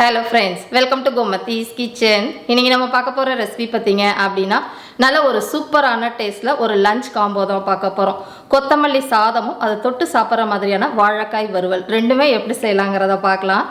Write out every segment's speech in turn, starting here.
Hello friends welcome to Gomathi's kitchen இன்னைக்கு நம்ம பார்க்க போகிற ரெசிபி பார்த்தீங்க அப்படின்னா நல்ல ஒரு சூப்பரான டேஸ்ட்டில் ஒரு லஞ்ச் காம்போ தான் பார்க்க போகிறோம் கொத்தமல்லி சாதமும் அதை தொட்டு சாப்பிட்ற மாதிரியான வாழைக்காய் வறுவல். ரெண்டுமே எப்படி செய்யலாங்கிறத பார்க்கலாம்.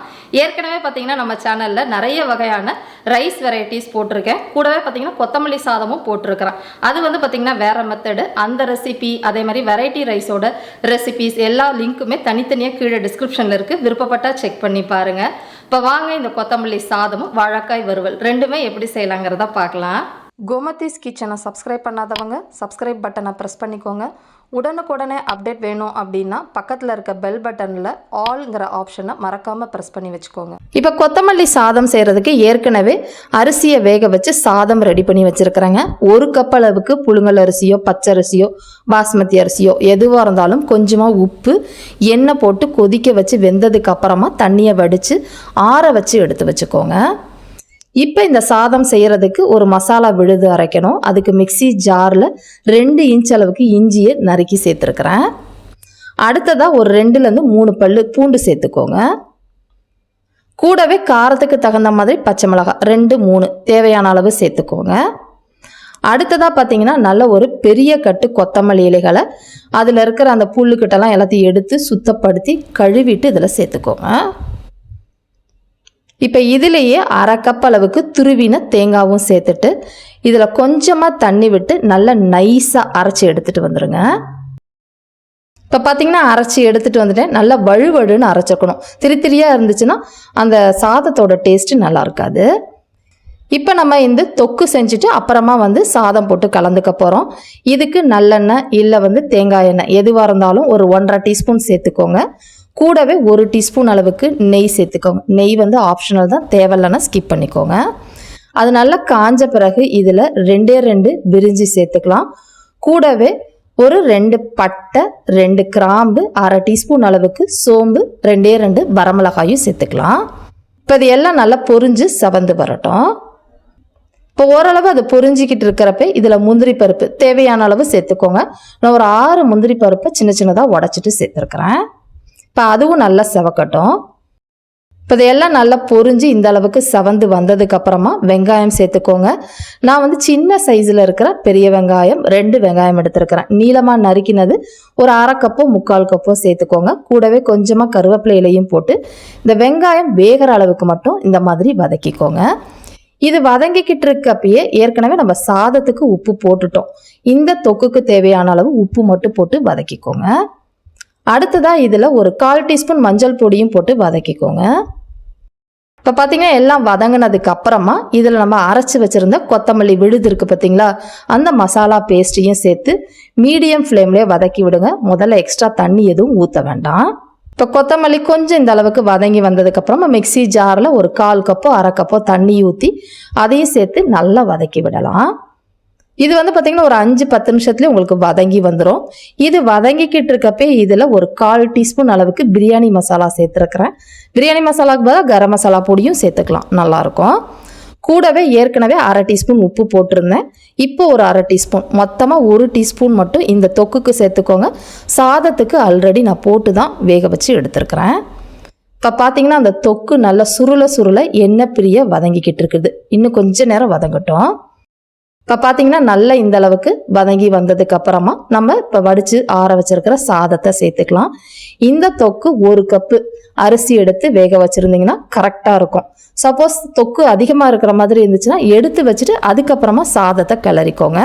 ஏற்கனவே பார்த்தீங்கன்னா நம்ம சேனலில் நிறைய வகையான ரைஸ் வெரைட்டிஸ் போட்டிருக்கேன். கூடவே பார்த்தீங்கன்னா கொத்தமல்லி சாதமும் போட்டிருக்கிறேன். அது வந்து பார்த்தீங்கன்னா வேற மெத்தடு அந்த ரெசிபி அதே மாதிரி வெரைட்டி ரைஸோட ரெசிபிஸ் எல்லா லிங்க்குமே தனித்தனியாக கீழே டிஸ்கிரிப்ஷனில் இருக்குது விருப்பப்பட்டால் செக் பண்ணி பாருங்கள் இப்போ வாங்க இந்த கொத்தமல்லி சாதமும் வாழைக்காய் வறுவல் ரெண்டுமே எப்படி செய்யலாங்கிறத பார்க்கலாம். கோமதிஸ் கிச்சனை சப்ஸ்கிரைப் பண்ணாதவங்க சப்ஸ்கிரைப் பட்டனை ப்ரெஸ் பண்ணிக்கோங்க. உடனுக்குடனே அப்டேட் வேணும் அப்படின்னா பக்கத்தில் இருக்க பெல் பட்டனில் ஆல்ங்கிற ஆப்ஷனை மறக்காமல் ப்ரெஸ் பண்ணி வச்சுக்கோங்க. இப்போ கொத்தமல்லி சாதம் செய்கிறதுக்கு ஏற்கனவே அரிசியை வேக வச்சு சாதம் ரெடி பண்ணி வச்சுருக்கிறேங்க. ஒரு கப் அளவுக்கு புழுங்கல் அரிசியோ பச்சரிசியோ பாஸ்மதி அரிசியோ எதுவாக இருந்தாலும் கொஞ்சமாக உப்பு எண்ணெய் போட்டு கொதிக்க வச்சு வெந்ததுக்கு அப்புறமா தண்ணியை வடித்து ஆற வச்சு எடுத்து வச்சுக்கோங்க. இப்போ இந்த சாதம் செய்கிறதுக்கு ஒரு மசாலா விழுது அரைக்கணும். அதுக்கு மிக்ஸி ஜாரில் ரெண்டு இன்ச் அளவுக்கு இஞ்சியை நறுக்கி சேர்த்துருக்குறேன். அடுத்ததாக ஒரு ரெண்டுலேருந்து மூணு பல்லு பூண்டு சேர்த்துக்கோங்க. கூடவே காரத்துக்கு தகுந்த மாதிரி பச்சை மிளகாய் ரெண்டு மூணு தேவையான அளவு சேர்த்துக்கோங்க. அடுத்ததாக பார்த்தீங்கன்னா நல்ல ஒரு பெரிய கட்டு கொத்தமல்லி இலைகளை அதில் இருக்கிற அந்த புல்லுக்கிட்டலாம் எல்லாத்தையும் எடுத்து சுத்தப்படுத்தி கழுவிட்டு இதில் சேர்த்துக்கோங்க. இப்போ இதுலேயே அரை கப் அளவுக்கு துருவின தேங்காவும் சேர்த்துட்டு இதில் கொஞ்சமாக தண்ணி விட்டு நல்லா நைஸாக அரைச்சி எடுத்துகிட்டு வந்துடுங்க இப்போ பார்த்தீங்கன்னா அரைச்சி எடுத்துகிட்டு வந்துட்டேன் நல்லா வழுவழுன்னு அரைச்சிக்கணும். திரி திரியாக இருந்துச்சுன்னா அந்த சாதத்தோட டேஸ்ட்டு நல்லா இருக்காது. இப்போ நம்ம இந்த தொக்கு செஞ்சுட்டு அப்புறமா வந்து சாதம் போட்டு கலந்துக்க போகிறோம் இதுக்கு நல்லெண்ணெய் இல்லை வந்து தேங்காய் எண்ணெய் எதுவாக இருந்தாலும் ஒரு ஒன்றரை டீஸ்பூன் சேர்த்துக்கோங்க. கூடவே ஒரு டீஸ்பூன் அளவுக்கு நெய் சேர்த்துக்கோங்க. நெய் வந்து ஆப்ஷனல் தான் தேவையில்லைன்னா ஸ்கிப் பண்ணிக்கோங்க. அது நல்லா காஞ்ச பிறகு இதில் ரெண்டே ரெண்டு விரிஞ்சி சேர்த்துக்கலாம். கூடவே ஒரு ரெண்டு பட்டை ரெண்டு கிராம்பு அரை டீஸ்பூன் அளவுக்கு சோம்பு ரெண்டே ரெண்டு வரமிளகாயும் சேர்த்துக்கலாம். இப்போ இது எல்லாம் நல்லா பொரிஞ்சு சவந்து வரட்டும். இப்போ ஓரளவு அது பொரிஞ்சிக்கிட்டு இருக்கிறப்ப இதில் முந்திரி பருப்பு தேவையான அளவு சேர்த்துக்கோங்க. நான் ஒரு ஆறு முந்திரி பருப்பை சின்ன சின்னதாக உடச்சிட்டு சேர்த்துருக்குறேன். இப்போ அதுவும் நல்லா செவக்கட்டும். இப்போ இதையெல்லாம் நல்லா பொரிஞ்சு இந்த அளவுக்கு செவந்து வந்ததுக்கப்புறமா வெங்காயம் சேர்த்துக்கோங்க. நான் வந்து சின்ன சைஸில் இருக்கிற பெரிய வெங்காயம் ரெண்டு வெங்காயம் எடுத்துருக்கிறேன். நீளமாக நறுக்கினது ஒரு அரை கப்போ முக்கால் கப்போ சேர்த்துக்கோங்க. கூடவே கொஞ்சமாக கருவேப்பிலை இலையும் போட்டு இந்த வெங்காயம் வேகிற அளவுக்கு மட்டும் இந்த மாதிரி வதக்கிக்கோங்க. இது வதங்கிக்கிட்டு இருக்கப்பயே ஏற்கனவே நம்ம சாதத்துக்கு உப்பு போட்டுட்டோம். இந்த தொக்குக்கு தேவையான அளவு உப்பு மட்டும் போட்டு வதக்கிக்கோங்க. அடுத்ததாக இதில் ஒரு கால் டீஸ்பூன் மஞ்சள் பொடியும் போட்டு வதக்கிக்கோங்க. இப்போ பார்த்தீங்கன்னா எல்லாம் வதங்கினதுக்கு அப்புறமா இதில் நம்ம அரைச்சி வச்சுருந்த கொத்தமல்லி விழுது இருக்குது பார்த்தீங்களா அந்த மசாலா பேஸ்ட்டையும் சேர்த்து மீடியம் ஃப்ளேம்லேயே வதக்கி விடுங்க. முதல்ல எக்ஸ்ட்ரா தண்ணி எதுவும் ஊற்ற வேண்டாம். இப்போ கொத்தமல்லி கொஞ்சம் இந்த அளவுக்கு வதங்கி வந்ததுக்கப்புறமா மிக்ஸி ஜாரில் ஒரு கால் கப்போ அரை கப்போ தண்ணி ஊற்றி அதையும் சேர்த்து நல்லா வதக்கி விடலாம். இது வந்து பார்த்திங்கன்னா ஒரு அஞ்சு பத்து நிமிஷத்துலேயே உங்களுக்கு வதங்கி வந்துடும் இது வதங்கிக்கிட்டு இருக்கப்பே இதில் ஒரு கால் டீஸ்பூன் அளவுக்கு பிரியாணி மசாலா சேர்த்துருக்குறேன். பிரியாணி மசாலாவுக்கு பதிலாக கரம் மசாலா பொடியும் சேர்த்துக்கலாம். நல்லாயிருக்கும் கூடவே ஏற்கனவே அரை டீஸ்பூன் உப்பு போட்டிருந்தேன். இப்போ ஒரு அரை டீஸ்பூன். மொத்தமாக ஒரு டீஸ்பூன் மட்டும் இந்த தொக்குக்கு சேர்த்துக்கோங்க. சாதத்துக்கு ஆல்ரெடி நான் போட்டு தான் வேக வச்சு எடுத்துருக்குறேன். இப்போ பார்த்தீங்கன்னா அந்த தொக்கு நல்லா சுருள சுருள எண்ணெய் பிரிய வதங்கிக்கிட்டு இருக்குது. இன்னும் கொஞ்ச நேரம் வதங்கட்டும். இப்போ பார்த்தீங்கன்னா நல்லா இந்த அளவுக்கு வதங்கி வந்ததுக்கு அப்புறமா நம்ம இப்போ வடித்து ஆற வச்சிருக்கிற சாதத்தை சேர்த்துக்கலாம். இந்த தொக்கு ஒரு கப்பு அரிசி எடுத்து வேக வச்சுருந்தீங்கன்னா கரெக்டாக இருக்கும். சப்போஸ் தொக்கு அதிகமாக இருக்கிற மாதிரி இருந்துச்சுன்னா எடுத்து வச்சுட்டு அதுக்கப்புறமா சாதத்தை கிளறிக்கோங்க.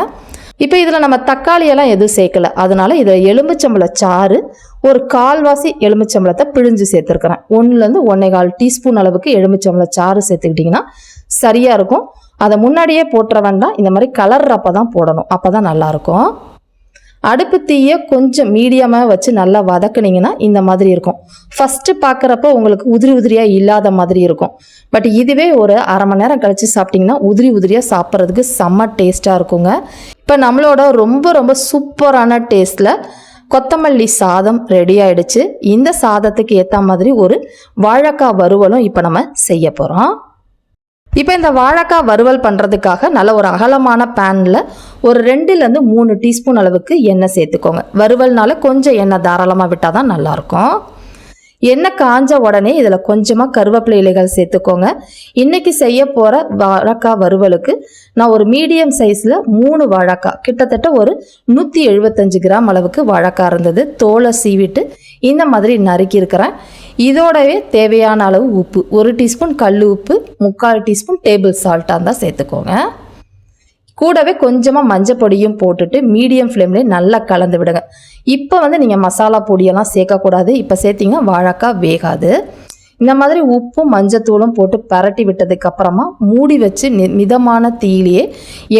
இப்போ இதில் நம்ம தக்காளியெல்லாம் எதுவும் சேர்க்கல. அதனால இதில் எலுமிச்சம்பழ சாறு ஒரு கால்வாசி எலுமிச்சம்பழத்தை பிழிஞ்சு சேர்த்துருக்குறேன். ஒன்றுலேருந்து ஒன்றே கால் டீஸ்பூன் அளவுக்கு எலுமிச்சம்பழ சாறு சேர்த்துக்கிட்டிங்கன்னா சரியாக இருக்கும். அதை முன்னாடியே போட்டுற வேண்டாம் இந்த மாதிரி கலர்றப்ப தான் போடணும். அப்போ தான் நல்லாயிருக்கும். அடுப்பு தீயை கொஞ்சம் மீடியமாக வச்சு நல்லா வதக்குனீங்கன்னா இந்த மாதிரி இருக்கும். ஃபஸ்ட்டு பார்க்குறப்ப உங்களுக்கு உதிரி உதிரியாக இல்லாத மாதிரி இருக்கும். பட் இதுவே ஒரு அரை மணி நேரம் கழித்து சாப்பிட்டிங்கன்னா உதிரி உதிரியாக சாப்பிட்றதுக்கு செம்ம டேஸ்ட்டாக இருக்குங்க. இப்போ நம்மளோட ரொம்ப ரொம்ப சூப்பரான டேஸ்ட்டில் கொத்தமல்லி சாதம் ரெடி ஆயிடுச்சு. இந்த சாதத்துக்கு ஏற்ற மாதிரி ஒரு வாழைக்காய் வறுவலும் இப்போ நம்ம செய்ய போகிறோம் இப்போ இந்த வாழைக்காய் வறுவல் பண்ணுறதுக்காக நல்ல ஒரு அகலமான பேனில் ஒரு ரெண்டுலேருந்து மூணு டீஸ்பூன் அளவுக்கு எண்ணெய் சேர்த்துக்கோங்க. வறுவல்னால கொஞ்சம் எண்ணெய் தாராளமாக விட்டால் தான் நல்லாயிருக்கும். எண்ணெய் காஞ்ச உடனே இதில் கொஞ்சமாக கருவேப்பிலை இலைகள் சேர்த்துக்கோங்க. இன்றைக்கி செய்ய போகிற வாழைக்காய் வறுவலுக்கு நான் ஒரு மீடியம் சைஸில் மூணு வாழைக்காய் கிட்டத்தட்ட ஒரு நூற்றி எழுபத்தஞ்சு கிராம் அளவுக்கு வாழைக்காய் இருந்தது. தோலை சீவிட்டு இந்த மாதிரி நறுக்கியிருக்கிறேன் இதோடவே தேவையான அளவு உப்பு ஒரு டீஸ்பூன் கல் உப்பு முக்கால் டீஸ்பூன் டேபிள் சால்ட்டாக இருந்தால் சேர்த்துக்கோங்க. கூடவே கொஞ்சமாக மஞ்சள் பொடியும் போட்டுட்டு மீடியம் ஃப்ளேம்லேயே நல்லா கலந்து விடுங்க. இப்போ வந்து நீங்கள் மசாலா பொடியெல்லாம் சேர்க்கக்கூடாது. இப்போ சேர்த்திங்கன்னா வாழைக்காய் வேகாது. இந்த மாதிரி உப்பும் மஞ்சத்தூளும் போட்டு பரட்டி விட்டதுக்கு அப்புறமா மூடி வச்சு நி மிதமான தீயிலேயே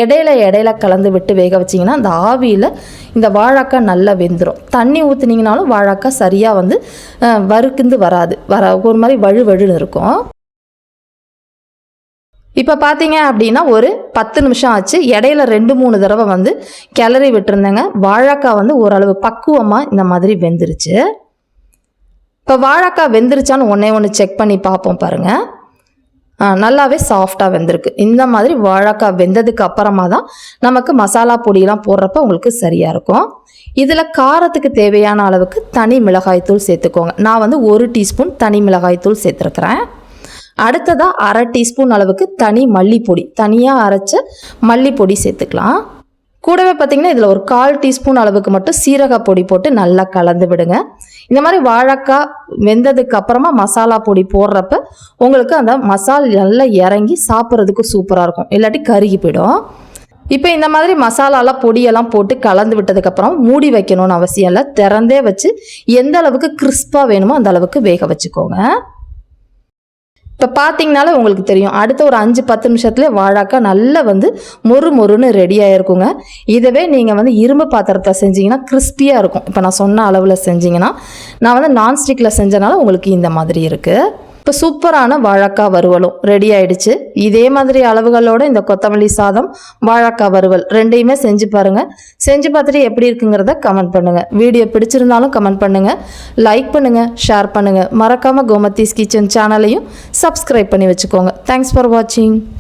இடையில இடையில கலந்து விட்டு வேக வச்சிங்கன்னா அந்த ஆவியில் இந்த வாழைக்காய் நல்லா வெந்துடும் தண்ணி ஊற்றுனீங்கனாலும் வாழைக்காய் சரியாக வந்து வறுக்குந்து வராது. வர ஒரு மாதிரி வழு வழுன்னு இருக்கும். இப்போ பார்த்தீங்க அப்படின்னா ஒரு பத்து நிமிஷம் ஆச்சு. இடையில ரெண்டு மூணு தடவை வந்து கிளறி விட்டுருந்தேங்க. வாழைக்காய் வந்து ஓரளவு பக்குவமாக இந்த மாதிரி வெந்துருச்சு. இப்போ வாழைக்காய் வெந்துருச்சான்னு ஒன்றே ஒன்று செக் பண்ணி பார்ப்போம் பாருங்கள் நல்லாவே சாஃப்டாக வெந்திருக்கு. இந்த மாதிரி வாழைக்காய் வெந்ததுக்கு அப்புறமா தான் நமக்கு மசாலா பொடியெலாம் போடுறப்ப உங்களுக்கு சரியாக இருக்கும். இதில் காரத்துக்கு தேவையான அளவுக்கு தனி மிளகாய்த்தூள் சேர்த்துக்கோங்க. நான் வந்து ஒரு டீஸ்பூன் தனி மிளகாய்த்தூள் சேர்த்துருக்குறேன். அடுத்ததாக அரை டீஸ்பூன் அளவுக்கு தனி மல்லிப்பொடி. தனியாக அரைச்ச மல்லிப்பொடி சேர்த்துக்கலாம். கூடவே பார்த்தீங்கன்னா இதில் ஒரு கால் டீஸ்பூன் அளவுக்கு மட்டும் சீரக பொடி போட்டு நல்லா கலந்து விடுங்க. இந்த மாதிரி வாழைக்காய் வெந்ததுக்கு அப்புறமா மசாலா பொடி போடுறப்ப உங்களுக்கு அந்த மசால் நல்லா இறங்கி சாப்பிட்றதுக்கு சூப்பராக இருக்கும். இல்லாட்டி கருகி போயிடும். இப்போ இந்த மாதிரி மசாலாலாம் பொடியெல்லாம் போட்டு கலந்து விட்டதுக்கப்புறம் மூடி வைக்கணும்னு அவசியம் இல்லை. திறந்தே வச்சு எந்த அளவுக்கு கிறிஸ்பாக வேணுமோ அந்த அளவுக்கு வேக வச்சுக்கோங்க. இப்போ பார்த்தீங்கனாலே உங்களுக்கு தெரியும். அடுத்த ஒரு அஞ்சு பத்து நிமிஷத்துல வாழாக்கா நல்லா வந்து மொறு மொறுன்னு ரெடியாக இருக்குங்க இதுவே நீங்கள் வந்து இரும்பு பாத்திரத்தை செஞ்சீங்கன்னா கிறிஸ்பியாக இருக்கும். இப்போ நான் சொன்ன அளவில் செஞ்சீங்கன்னா நான் வந்து நான்ஸ்டிக்கில் செஞ்சனால உங்களுக்கு இந்த மாதிரி இருக்குது இப்போ சூப்பரான வாழைக்காய் வறுவலும் ரெடி ஆயிடுச்சு. இதே மாதிரி அளவுகளோட இந்த கொத்தமல்லி சாதம் வாழைக்காய் வறுவல் ரெண்டையுமே செஞ்சு பாருங்க. செஞ்சு பார்த்துட்டு எப்படி இருக்குங்கிறத கமெண்ட் பண்ணுங்க. வீடியோ பிடிச்சிருந்தாலும் கமெண்ட் பண்ணுங்க. லைக் பண்ணுங்க ஷேர் பண்ணுங்க. மறக்காம கோமத்தீஸ் கிச்சன் சேனலையும் சப்ஸ்கிரைப் பண்ணி வச்சுக்கோங்க. தேங்க்ஸ் ஃபார் வாட்சிங்